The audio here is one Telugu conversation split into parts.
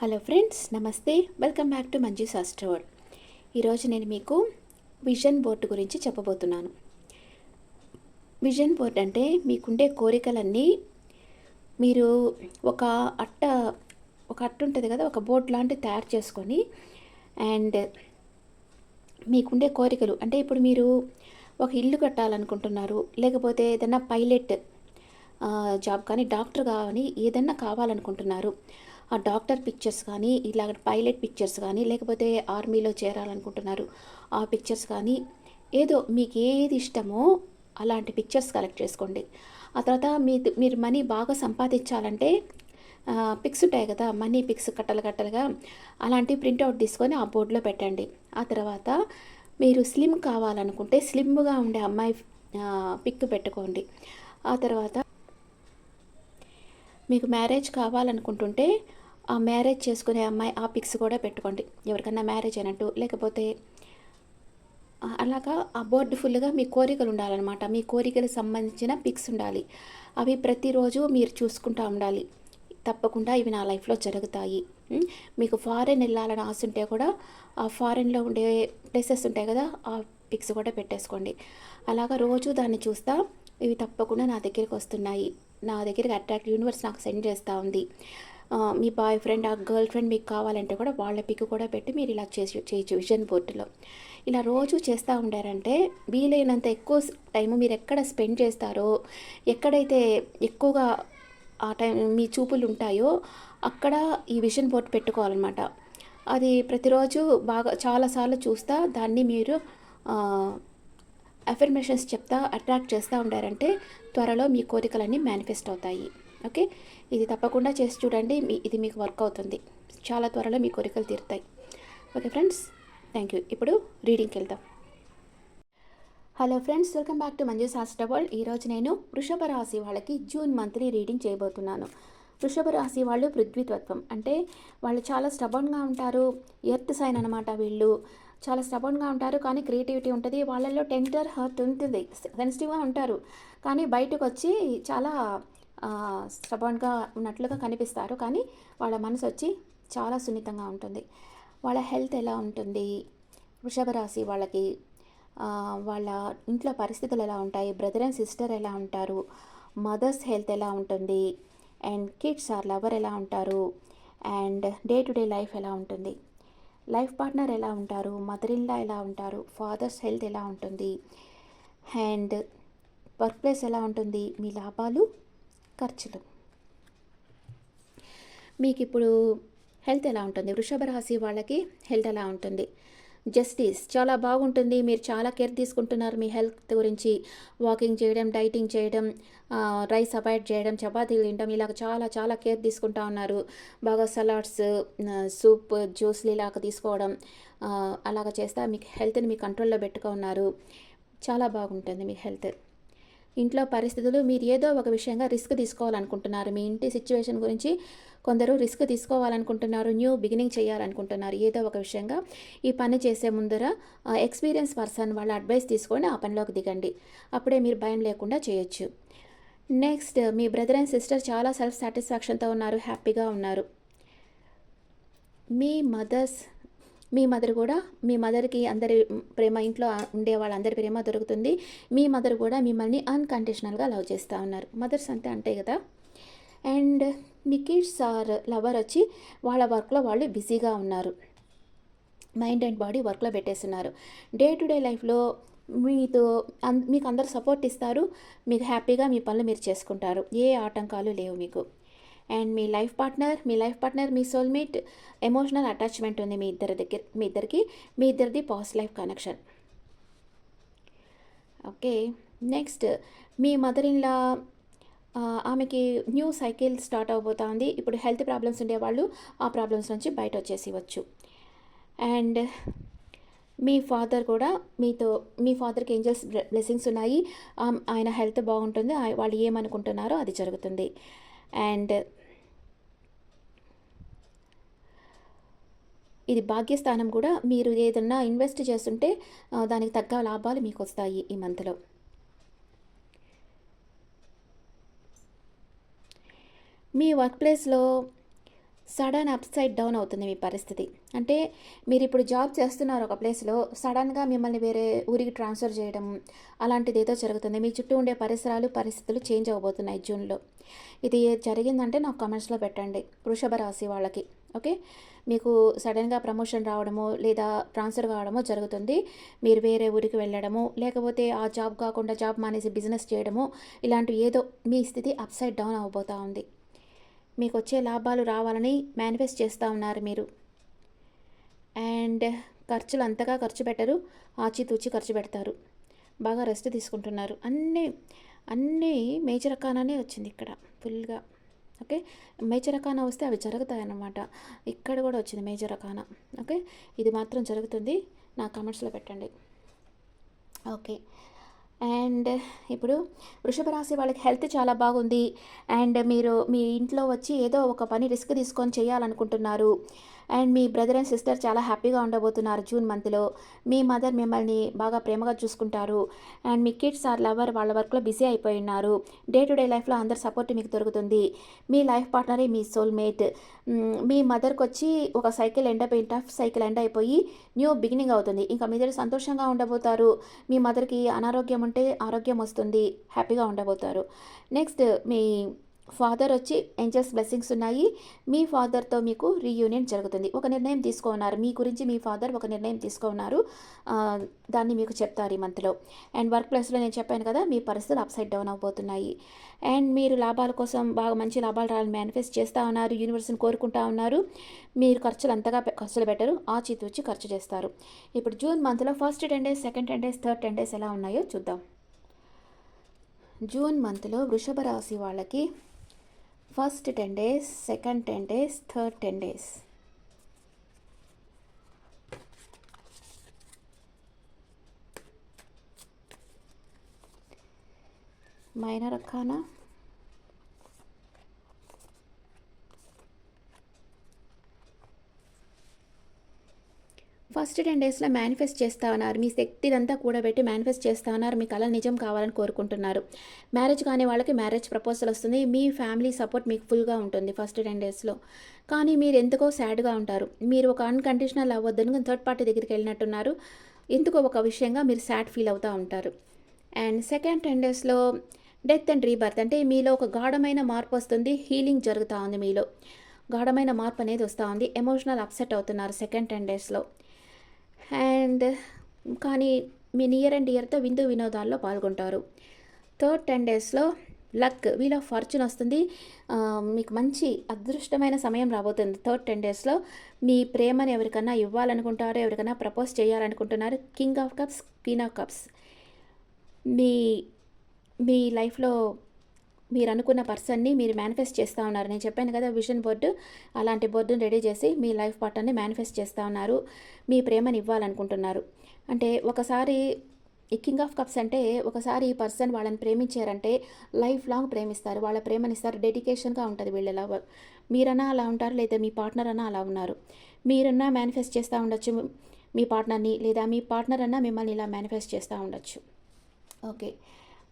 హలో ఫ్రెండ్స్ నమస్తే. Welcome back to Manju Shastra world ఈరోజు నేను మీకు విజన్ బోర్డు గురించి చెప్పబోతున్నాను. విజన్ బోర్డ్ అంటే మీకుండే కోరికలన్నీ మీరు ఒక అట్ట ఒక అట్ట ఉంటుంది కదా ఒక బోర్డు లాంటిది తయారు చేసుకొని అండ్ మీకుండే కోరికలు అంటే ఇప్పుడు మీరు ఒక ఇల్లు కట్టాలనుకుంటున్నారు లేకపోతే ఏదైనా పైలట్ జాబ్ కానీ డాక్టర్ కానీ ఏదన్నా కావాలనుకుంటున్నారు. డాక్టర్ పిక్చర్స్ కానీ ఇలాగ పైలట్ పిక్చర్స్ కానీ లేకపోతే ఆర్మీలో చేరాలనుకుంటున్నారు ఆ పిక్చర్స్ కానీ ఏదో మీకు ఏది ఇష్టమో అలాంటి పిక్చర్స్ కలెక్ట్ చేసుకోండి. ఆ తర్వాత మీ మీరు మనీ బాగా సంపాదించాలంటే పిక్స్ ఉంటాయి కదా మనీ పిక్స్ కట్టలు కట్టలుగా అలాంటి ప్రింట్అవుట్ తీసుకొని ఆ బోర్డులో పెట్టండి. ఆ తర్వాత మీరు స్లిమ్ కావాలనుకుంటే స్లిమ్గా ఉండే అమ్మాయి పిక్ పెట్టుకోండి. ఆ తర్వాత మీకు మ్యారేజ్ కావాలనుకుంటుంటే ఆ మ్యారేజ్ చేసుకునే అమ్మాయి ఆ పిక్స్ కూడా పెట్టుకోండి. ఎవరికన్నా మ్యారేజ్ అయినట్టు లేకపోతే అలాగా ఆ బోర్డు ఫుల్గా మీ కోరికలు ఉండాలన్నమాట. మీ కోరికలకు సంబంధించిన పిక్స్ ఉండాలి. అవి ప్రతిరోజు మీరు చూసుకుంటూ ఉండాలి. తప్పకుండా ఇవి నా లైఫ్లో జరుగుతాయి. మీకు ఫారెన్ వెళ్ళాలని ఆశ ఉంటే కూడా ఆ ఫారెన్లో ఉండే ప్లేసెస్ ఉంటాయి కదా ఆ పిక్స్ కూడా పెట్టేసుకోండి. అలాగా రోజు దాన్ని చూస్తా ఇవి తప్పకుండా నా దగ్గరికి వస్తున్నాయి. నా దగ్గరికి అట్రాక్ట్ యూనివర్స్ నాకు సెండ్ చేస్తూ ఉంది. మీ బాయ్ ఫ్రెండ్ ఆ గర్ల్ ఫ్రెండ్ మీకు కావాలంటే కూడా వాళ్ళ పిక్ కూడా పెట్టి మీరు ఇలా చేసి చేయొచ్చు విజన్ బోర్డులో. ఇలా రోజు చేస్తూ ఉండారంటే వీలైనంత ఎక్కువ టైం మీరు ఎక్కడ స్పెండ్ చేస్తారో ఎక్కడైతే ఎక్కువగా ఆ టైం మీ చూపులు ఉంటాయో అక్కడ ఈ విజన్ బోర్డ్ పెట్టుకోవాలన్నమాట. అది ప్రతిరోజు బాగా చాలాసార్లు చూస్తా దాన్ని మీరు అఫర్మేషన్స్ చెప్తా అట్రాక్ట్ చేస్తూ ఉండారంటే త్వరలో మీ కోరికలన్నీ మేనిఫెస్ట్ అవుతాయి. ఓకే? ఇది తప్పకుండా చేసి చూడండి. మీ ఇది మీకు వర్క్ అవుతుంది. చాలా త్వరలో మీ కోరికలు తీరుతాయి. Okay friends thank you. ఇప్పుడు రీడింగ్కి వెళ్దాం. Hello friends welcome back to Manju Shastra world. ఈరోజు నేను వృషభ రాశి వాళ్ళకి జూన్ మంత్లీ రీడింగ్ చేయబోతున్నాను. వృషభ రాశి వాళ్ళు పృథ్వీతత్వం. అంటే వాళ్ళు చాలా స్టబన్గా ఉంటారు. ఎర్త్ సైన్ అనమాట వీళ్ళు. చాలా స్టబన్గా ఉంటారు. కానీ క్రియేటివిటీ ఉంటుంది. వాళ్ళల్లో టెంటర్ హర్ట్ ఉంటుంది. సెన్సిటివ్గా ఉంటారు. కానీ బయటకు వచ్చి చాలా స్టబన్గా ఉన్నట్లుగా కనిపిస్తారు. కానీ వాళ్ళ మనసు వచ్చి చాలా సున్నితంగా ఉంటుంది. వాళ్ళ హెల్త్ ఎలా ఉంటుంది? వృషభ రాశి వాళ్ళకి వాళ్ళ ఇంట్లో పరిస్థితులు ఎలా ఉంటాయి? బ్రదర్ అండ్ సిస్టర్ ఎలా ఉంటారు? మదర్స్ హెల్త్ ఎలా ఉంటుంది? అండ్ కిడ్స్ ఆర్ లవర్ ఎలా ఉంటారు? And day to day life ఎలా ఉంటుంది? లైఫ్ పార్ట్నర్ ఎలా ఉంటారు? మదర్ ఇన్లా ఎలా ఉంటారు? ఫాదర్స్ హెల్త్ ఎలా ఉంటుంది? అండ్ వర్క్ ప్లేస్ ఎలా ఉంటుంది? మీ లాభాలు ఖర్చులు. మీకు ఇప్పుడు హెల్త్ ఎలా ఉంటుంది? వృషభ రాశి వాళ్ళకి హెల్త్ ఎలా ఉంటుంది? జస్టిస్ చాలా బాగుంటుంది. మీరు చాలా కేర్ తీసుకుంటున్నారు మీ హెల్త్ గురించి. వాకింగ్ చేయడం డైటింగ్ చేయడం రైస్ అవాయిడ్ చేయడం చపాతీలు తినడం ఇలాగ చాలా చాలా కేర్ తీసుకుంటా ఉన్నారు. బాగా సలాడ్స్ సూప్ జ్యూస్లు ఇలాగ తీసుకోవడం అలాగ చేస్తా మీకు హెల్త్ని మీ కంట్రోల్లో పెట్టుకో ఉన్నారు చాలా బాగుంటుంది మీ హెల్త్. ఇంట్లో పరిస్థితులు మీరు ఏదో ఒక విషయంగా రిస్క్ తీసుకోవాలనుకుంటున్నారు. మీ ఇంటి సిచ్యువేషన్ గురించి కొందరు రిస్క్ తీసుకోవాలనుకుంటున్నారు. న్యూ బిగినింగ్ చేయాలనుకుంటున్నారు. ఏదో ఒక విషయంగా ఈ పని చేసే ముందర ఎక్స్పీరియన్స్ పర్సన్ వాళ్ళ అడ్వైస్ తీసుకొని ఆ పనిలోకి దిగండి. అప్పుడే మీరు భయం లేకుండా చేయొచ్చు. నెక్స్ట్ మీ బ్రదర్ అండ్ సిస్టర్ చాలా సెల్ఫ్ సాటిస్ఫాక్షన్తో ఉన్నారు. హ్యాపీగా ఉన్నారు. మీ మదర్స్ మీ మదర్ కూడా మీ మదర్కి అందరి ప్రేమ ఇంట్లో ఉండే వాళ్ళందరి ప్రేమ దొరుకుతుంది. మీ మదర్ కూడా మిమ్మల్ని అన్కండిషనల్గా లవ్ చేస్తూ ఉన్నారు. మదర్స్ అంటే అంతే కదా? అండ్ మీ కిడ్స్ ఆర్ లవర్ వచ్చి వాళ్ళ వర్క్లో వాళ్ళు బిజీగా ఉన్నారు. మైండ్ అండ్ బాడీ వర్క్లో పెట్టేస్తున్నారు. డే టు డే లైఫ్లో మీతో మీకు అందరు సపోర్ట్ ఇస్తారు. మీకు హ్యాపీగా మీ పనులు మీరు చేసుకుంటారు. ఏ ఆటంకాలు లేవు మీకు. అండ్ మీ లైఫ్ పార్ట్నర్ మీ లైఫ్ పార్ట్నర్ మీ సోల్మేట్ ఎమోషనల్ అటాచ్మెంట్ ఉంది మీ ఇద్దరి దగ్గర మీ ఇద్దరికి మీ ఇద్దరిది past life connection okay next మీ మదర్ ఇన్లా ఆమెకి న్యూ సైకిల్ స్టార్ట్ అవబోతోంది. ఇప్పుడు హెల్త్ ప్రాబ్లమ్స్ ఉండేవాళ్ళు ఆ ప్రాబ్లమ్స్ నుంచి బయట వచ్చేసి వచ్చు. అండ్ మీ ఫాదర్ కూడా మీతో మీ ఫాదర్కి ఏంజల్స్ బ్లెస్సింగ్స్ ఉన్నాయి. ఆయన హెల్త్ బాగుంటుంది వాళ్ళు ఏమనుకుంటున్నారో అది జరుగుతుంది. అండ్ ఇది భాగ్యస్థానం కూడా మీరు ఏదన్నా ఇన్వెస్ట్ చేస్తుంటే దానికి తగ్గ లాభాలు మీకు వస్తాయి ఈ మంత్లో. మీ వర్క్ ప్లేస్లో సడన్ అప్సైడ్ డౌన్ అవుతుంది మీ పరిస్థితి. అంటే మీరు ఇప్పుడు జాబ్ చేస్తున్నారు ఒక ప్లేస్లో సడన్గా మిమ్మల్ని వేరే ఊరికి ట్రాన్స్ఫర్ చేయడం అలాంటిది ఏదో జరుగుతుంది. మీ చుట్టూ ఉండే పరిసరాలు పరిస్థితులు చేంజ్ అవ్వబోతున్నాయి జూన్లో. ఇది జరిగిందంటే నాకు కమెంట్స్లో పెట్టండి. వృషభ రాశి వాళ్ళకి. ఓకే? మీకు సడన్గా ప్రమోషన్ రావడము లేదా ట్రాన్స్ఫర్ కావడమో జరుగుతుంది. మీరు వేరే ఊరికి వెళ్ళడము లేకపోతే ఆ జాబ్ కాకుండా జాబ్ మానేసి బిజినెస్ చేయడము ఇలాంటివి ఏదో మీ స్థితి అప్సైడ్ డౌన్ అవబోతూ ఉంది. మీకు వచ్చే లాభాలు రావాలని మేనిఫెస్ట్ చేస్తూ ఉన్నారు మీరు. అండ్ ఖర్చులు అంతగా ఖర్చు పెట్టరు ఆచితూచి ఖర్చు పెడతారు. బాగా రెస్ట్ తీసుకుంటున్నారు. అన్నీ అన్నీ మేజర్ రకానే వచ్చింది ఇక్కడ ఫుల్గా ఓకే? మేజర్ వస్తే అవి జరుగుతాయి అన్నమాట ఇక్కడ కూడా వచ్చింది మేజర్ ఓకే? ఇది మాత్రం జరుగుతుంది. నా కమెంట్స్లో పెట్టండి. ఓకే. అండ్ ఇప్పుడు వృషభ రాశి వాళ్ళకి హెల్త్ చాలా బాగుంది. అండ్ మీరు మీ ఇంట్లో వచ్చి ఏదో ఒక పని రిస్క్ తీసుకొని చేయాలనుకుంటున్నారు. అండ్ మీ బ్రదర్ అండ్ సిస్టర్ చాలా హ్యాపీగా ఉండబోతున్నారు జూన్ మంత్లో. మీ మదర్ మిమ్మల్ని బాగా ప్రేమగా చూసుకుంటారు. అండ్ మీ కిడ్స్ ఆర్ లవర్ వాళ్ళ వర్క్లో బిజీ అయిపోయి ఉన్నారు డే టు డే లైఫ్లో అందరి సపోర్ట్ మీకు దొరుకుతుంది. మీ లైఫ్ పార్ట్నరే మీ సోల్మేట్. మీ మదర్కి వచ్చి ఒక సైకిల్ ఎండ్ అయిపోయి టఫ్ సైకిల్ ఎండ్ అయిపోయి న్యూ బిగినింగ్ అవుతుంది. ఇంకా మీ దగ్గర సంతోషంగా ఉండబోతారు. మీ మదర్కి అనారోగ్యం ఉంటే ఆరోగ్యం వస్తుంది. హ్యాపీగా ఉండబోతారు. నెక్స్ట్ మీ ఫాదర్ వచ్చి ఏంజల్స్ బ్లెస్సింగ్స్ ఉన్నాయి. మీ ఫాదర్తో మీకు రీయూనియన్ జరుగుతుంది. ఒక నిర్ణయం తీసుకున్నారు. మీ గురించి మీ ఫాదర్ ఒక నిర్ణయం తీసుకున్నారు. దాన్ని మీకు చెప్తారు ఈ మంత్లో అండ్ వర్క్ ప్లేస్లో నేను చెప్పాను కదా మీ పరిస్థితులు అప్సైడ్ డౌన్ అవబోతున్నాయి అండ్ మీరు లాభాల కోసం బాగా మంచి లాభాలు రావాలని మేనిఫెస్ట్ చేస్తూ ఉన్నారు. యూనివర్స్ని కోరుకుంటా ఉన్నారు. మీరు ఖర్చులు అంతగా ఖర్చులు పెట్టరు. ఆచితూచి ఖర్చు చేస్తారు. ఇప్పుడు జూన్ మంత్లో first ten days second ten days third ten days ఎలా ఉన్నాయో చూద్దాం. జూన్ మంత్లో వృషభ రాశి వాళ్ళకి first ten days second ten days third ten days. Minor arcana first ten డేస్లో మేనిఫెస్ట్ చేస్తా ఉన్నారు. మీ శక్తిదంతా కూడబెట్టి మేనిఫెస్ట్ చేస్తా ఉన్నారు. మీ కళ నిజం కావాలని కోరుకుంటున్నారు. మ్యారేజ్ కాని వాళ్ళకి మ్యారేజ్ ప్రపోజల్ వస్తుంది. మీ ఫ్యామిలీ సపోర్ట్ మీకు ఫుల్గా ఉంటుంది ఫస్ట్ టెన్ డేస్లో. కానీ మీరు ఎందుకో సాడ్గా ఉంటారు. మీరు ఒక అన్కండిషనల్ అవ్వద్దని థర్డ్ పార్టీ దగ్గరికి వెళ్ళినట్టున్నారు. ఎందుకో ఒక విషయంగా మీరు సాడ్ ఫీల్ అవుతూ ఉంటారు. అండ్ సెకండ్ టెన్ డేస్లో డెత్ అండ్ రీబర్త్ అంటే మీలో ఒక గాఢమైన మార్పు వస్తుంది. హీలింగ్ జరుగుతూ ఉంది మీలో. గాఢమైన మార్పు అనేది వస్తూ ఉంది. ఎమోషనల్ అప్సెట్ అవుతున్నారు సెకండ్ టెన్ డేస్లో. అండ్ కానీ మీ నియర్ అండ్ ఇయర్తో విందు వినోదాల్లో పాల్గొంటారు. థర్డ్ టెన్ డేస్లో లక్ వీల్ ఆఫ్ ఫార్చ్యూన్ వస్తుంది. మీకు మంచి అదృష్టమైన సమయం రాబోతుంది. థర్డ్ టెన్ డేస్లో మీ ప్రేమని ఎవరికన్నా ఇవ్వాలనుకుంటారో ఎవరికైనా ప్రపోజ్ చేయాలనుకుంటున్నారు king of cups queen of cups. మీ మీ లైఫ్లో మీరు అనుకున్న పర్సన్ని మీరు మేనిఫెస్ట్ చేస్తూ ఉన్నారు. నేను చెప్పాను కదా విజన్ బోర్డు అలాంటి బోర్డును రెడీ చేసి మీ లైఫ్ పార్ట్నర్ని మేనిఫెస్ట్ చేస్తూ ఉన్నారు. మీ ప్రేమని ఇవ్వాలనుకుంటున్నారు. అంటే ఒకసారి ఈ కింగ్ ఆఫ్ కప్స్ అంటే ఒకసారి ఈ పర్సన్ వాళ్ళని ప్రేమించారంటే లైఫ్ లాంగ్ ప్రేమిస్తారు. వాళ్ళ ప్రేమనిస్తారు డెడికేషన్గా ఉంటుంది వీళ్ళ మీరన్నా అలా ఉంటారు లేదా మీ పార్ట్నర్ అన్నా అలా ఉన్నారు. మీరన్నా మేనిఫెస్ట్ చేస్తూ ఉండొచ్చు మీ పార్ట్నర్ని లేదా మీ పార్ట్నర్ అన్నా మిమ్మల్ని ఇలా మేనిఫెస్ట్ చేస్తూ ఉండొచ్చు. ఓకే.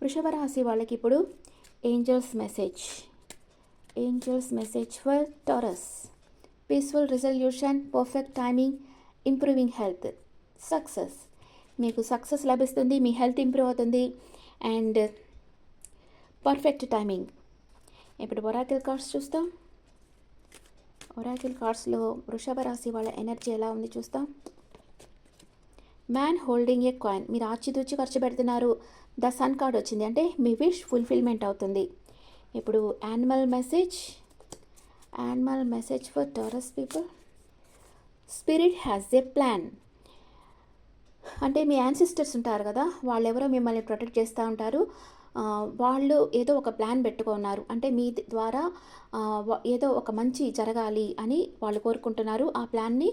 వృషభ రాశి వాళ్ళకి ఇప్పుడు angels message angels message for Taurus peaceful resolution perfect timing improving health success మీకు సక్సెస్ లభిస్తుంది మీ హెల్త్ ఇంప్రూవ్ అవుతుంది అండ్ పర్ఫెక్ట్ టైమింగ్ ఇప్పుడు ఒరాకిల్ కార్డ్స్ చూస్తాం. ఒరాకిల్ కార్డ్స్లో వృషభ రాశి వాళ్ళ ఎనర్జీ ఎలా ఉంది చూస్తాం. మ్యాన్ హోల్డింగ్ ఏ కాయిన్ మీరు ఆచితూచి ఖర్చు పెడుతున్నారు. ద సన్ కార్డ్ వచ్చింది. అంటే మీ విష్ ఫుల్ఫిల్మెంట్ అవుతుంది. ఇప్పుడు animal message animal message for Taurus people. Spirit has a plan. అంటే మీ యాన్సిస్టర్స్ ఉంటారు కదా వాళ్ళు ఎవరో మిమ్మల్ని ప్రొటెక్ట్ చేస్తూ ఉంటారు. వాళ్ళు ఏదో ఒక ప్లాన్ పెట్టుకున్నారు. అంటే మీ ద్వారా ఏదో ఒక మంచి జరగాలి అని వాళ్ళు కోరుకుంటున్నారు. ఆ ప్లాన్ని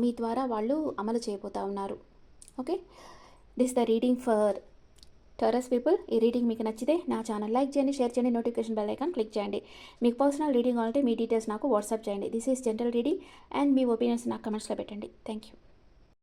మీ ద్వారా వాళ్ళు అమలు చేయబోతూ ఉన్నారు. Okay? This the reading for Taurus people ఈ రీడింగ్ మీకు నచ్చితే నా ఛానల్ లైక్ చేయండి షేర్ చేయండి నోటిఫికేషన్ బెల్ ఐకాన్ క్లిక్ చేయండి. మీకు పర్సనల్ రీడింగ్ కావాలంటే మీ డీటెయిల్స్ నాకు వాట్సాప్ చేయండి. This is general reading and me opinions నాకు కమెంట్స్లో పెట్టండి. Thank you